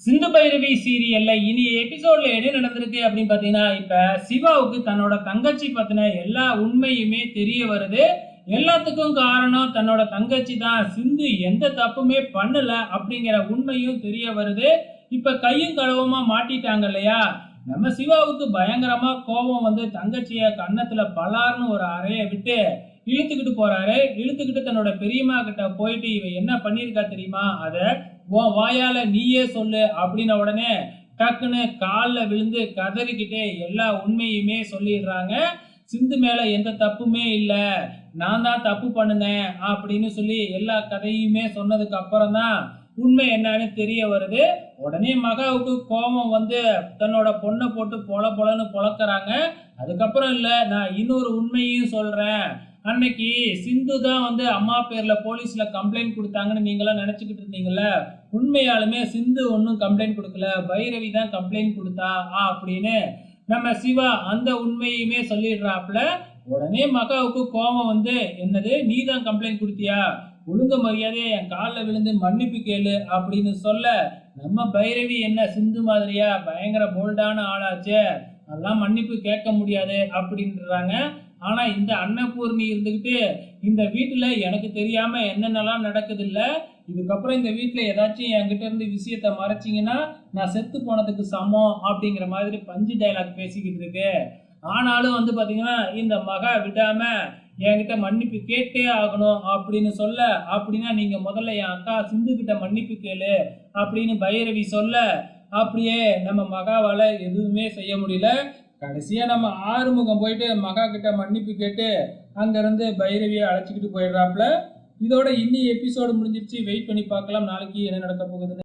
சிந்து பைரவி சீரியல்ல இனி எபிசோட்ல என்ன நடந்திருக்கு அப்படின்னு பாத்தீங்கன்னா இப்ப சிவாவுக்கு தன்னோட தங்கச்சி பத்தின எல்லா உண்மையுமே தெரிய வருது. எல்லாத்துக்கும் காரணம் தன்னோட தங்கச்சி தான். சிந்து எந்த தப்புமே பண்ணல அப்படிங்கிற உண்மையும் தெரிய வருது. இப்ப கையும் களவுமா மாட்டிட்டாங்க இல்லையா? நம்ம சிவாவுக்கு பயங்கரமா கோபம் வந்து தங்கச்சிய கன்னத்துல பலார்னு ஒரு அறைய விட்டு இழுத்துக்கிட்டு போறாரு. இழுத்துக்கிட்டு தன்னோட பெரியம்மா கிட்ட போயிட்டு இவன் என்ன பண்ணியிருக்கா தெரியுமா? அத உன் வாயால நீயே சொல்லு அப்படின்ன உடனே டக்குன்னு காலில் விழுந்து கதறிக்கிட்டே எல்லா உண்மையுமே சொல்லிடுறாங்க. சிந்து மேல எந்த தப்புமே இல்லை. நான் தான் தப்பு பண்ணுனேன் அப்படின்னு சொல்லி எல்லா கதையுமே சொன்னதுக்கு அப்புறம் தான் உண்மை என்னன்னு தெரிய வருது. உடனே மகாவுக்கு கோபம் வந்து தன்னோட பொண்ணை போட்டு பொல பொலன்னு பொழக்கிறாங்க அதுக்கப்புறம் இல்லை நான் இன்னொரு உண்மையும் சொல்றேன். அன்னைக்கு சிந்து தான் வந்து அம்மா பேர்ல போலீஸ்ல கம்ப்ளைண்ட் கொடுத்தாங்கன்னு நீங்களாம் நினைச்சுக்கிட்டு இருந்தீங்கல்ல? உண்மையாலுமே சிந்து ஒன்றும் கம்ப்ளைண்ட் கொடுக்கல. பைரவி தான் கம்ப்ளைண்ட் கொடுத்தா ஆ அப்படின்னு நம்ம சிவா அந்த உண்மையுமே சொல்லிடுறாப்புல. உடனே மகாவுக்கு கோபம் வந்து என்னது நீ தான் கம்ப்ளைண்ட் கொடுத்தியா? ஒழுங்க மரியாதையை என் காலில் விழுந்து மன்னிப்பு கேளு அப்படின்னு சொல்ல நம்ம பைரவி என்ன சிந்து மாதிரியா? பயங்கர போல்டான ஆளாச்சே. அதெல்லாம் மன்னிப்பு கேட்க முடியாது அப்படின்றாங்க. ஆனா இந்த அன்னபூர்ணி இருந்துகிட்டு இந்த வீட்டுல எனக்கு தெரியாம என்னென்னலாம் நடக்குது இல்ல இதுக்கப்புறம் இந்த வீட்டுல ஏதாச்சும் என்கிட்ட இருந்து விஷயத்த மறைச்சிங்கன்னா நான் செத்து போனதுக்கு சமம் அப்படிங்கிற மாதிரி பஞ்சு டைலாக் பேசிக்கிட்டு இருக்கு. ஆனாலும் வந்து பாத்தீங்கன்னா இந்த மகா விடாம என்கிட்ட மன்னிப்பு கேட்டே ஆகணும் அப்படின்னு சொல்ல அப்படின்னா நீங்க முதல்ல என் அக்கா சிந்து கிட்ட மன்னிப்பு கேளு அப்படின்னு பைரவி சொல்ல அப்படியே நம்ம மகாவால எதுவுமே செய்ய முடியல. கடைசியா நம்ம ஆறுமுகம் போயிட்டு மகா கிட்ட மன்னிப்பு கேட்டு அங்கிருந்து பைரவியை அழைச்சிக்கிட்டு போயிடுறாப்புல. இதோட இன்னி எபிசோடு முடிஞ்சிருச்சு. வெயிட் பண்ணி பார்க்கலாம். நாளைக்கு என்ன நடக்க போகுதுன்னு.